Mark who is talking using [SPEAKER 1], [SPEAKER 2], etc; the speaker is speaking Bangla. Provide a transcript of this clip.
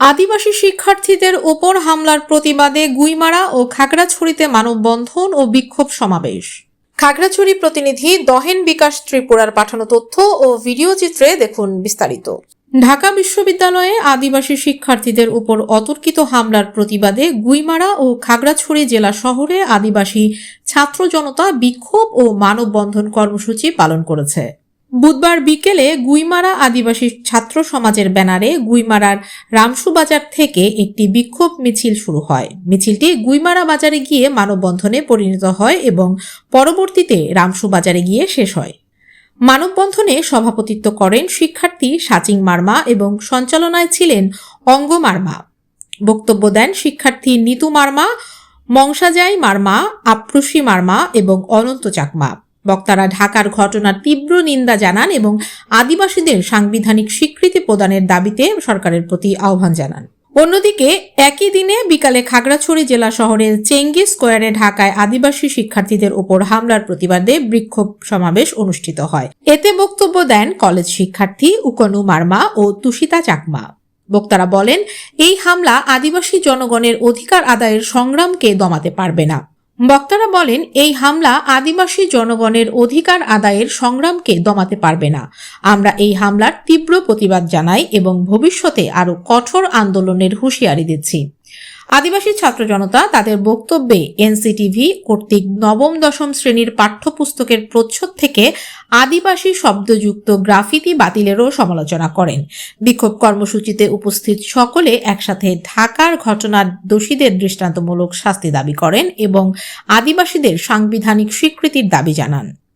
[SPEAKER 1] আদিবাসী শিক্ষার্থীদের ওপর হামলার প্রতিবাদে গুইমারা ও খাগড়াছড়িতে মানববন্ধন ও বিক্ষোভ সমাবেশ। খাগড়াছড়ি প্রতিনিধি দহেন বিকাশ ত্রিপুরার পাঠানো তথ্য ও ভিডিও চিত্রে দেখুন বিস্তারিত। ঢাকা বিশ্ববিদ্যালয়ে আদিবাসী শিক্ষার্থীদের উপর অতর্কিত হামলার প্রতিবাদে গুইমারা ও খাগড়াছড়ি জেলা শহরে আদিবাসী ছাত্র জনতা বিক্ষোভ ও মানববন্ধন কর্মসূচি পালন করেছে। বুধবার বিকেলে গুইমারা আদিবাসী ছাত্র সমাজের ব্যানারে গুইমারার রামসু বাজার থেকে একটি বিক্ষোভ মিছিল শুরু হয়। মিছিলটি গুইমারা বাজারে গিয়ে মানববন্ধনে পরিণত হয় এবং পরবর্তীতে রামসু বাজারে গিয়ে শেষ হয়। মানববন্ধনে সভাপতিত্ব করেন শিক্ষার্থী সাচিং মার্মা এবং সঞ্চালনায় ছিলেন অঙ্গ মার্মা। বক্তব্য দেন শিক্ষার্থী নিতু মার্মা, মংসাজাই মার্মা, আপ্রুষি মার্মা এবং অনন্ত চাকমা। বক্তারা ঢাকার ঘটনার তীব্র নিন্দা জানান এবং আদিবাসীদের সাংবিধানিক স্বীকৃতি প্রদানের দাবিতে সরকারের প্রতি আহ্বান জানান। অন্যদিকে, একই দিনে বিকালে খাগড়াছড়ি জেলা শহরের চেঙ্গি স্কোয়ারে ঢাকায় আদিবাসী শিক্ষার্থীদের ওপর হামলার প্রতিবাদে বিক্ষোভ সমাবেশ অনুষ্ঠিত হয়। এতে বক্তব্য দেন কলেজ শিক্ষার্থী উকনু মার্মা ও তুষিতা চাকমা। বক্তারা বলেন, এই হামলা আদিবাসী জনগণের অধিকার আদায়ের সংগ্রামকে দমাতে পারবে না। বক্তারা বলেন, এই হামলা আদিবাসী জনগণের অধিকার আদায়ের সংগ্রামকে দমাতে পারবে না। আমরা এই হামলার তীব্র প্রতিবাদ জানাই এবং ভবিষ্যতে আরও কঠোর আন্দোলনের হুঁশিয়ারি দিচ্ছি। আদিবাসী ছাত্র জনতা তাদের বক্তব্যে এনসিটিভি কর্তৃক নবম, দশম শ্রেণির পাঠ্যপুস্তকের প্রচ্ছদ থেকে আদিবাসী শব্দযুক্ত গ্রাফিতি বাতিলেরও সমালোচনা করেন। বিক্ষোভ কর্মসূচিতে উপস্থিত সকলে একসাথে ঢাকার ঘটনার দোষীদের দৃষ্টান্তমূলক শাস্তি দাবি করেন এবং আদিবাসীদের সাংবিধানিক স্বীকৃতির দাবি জানান।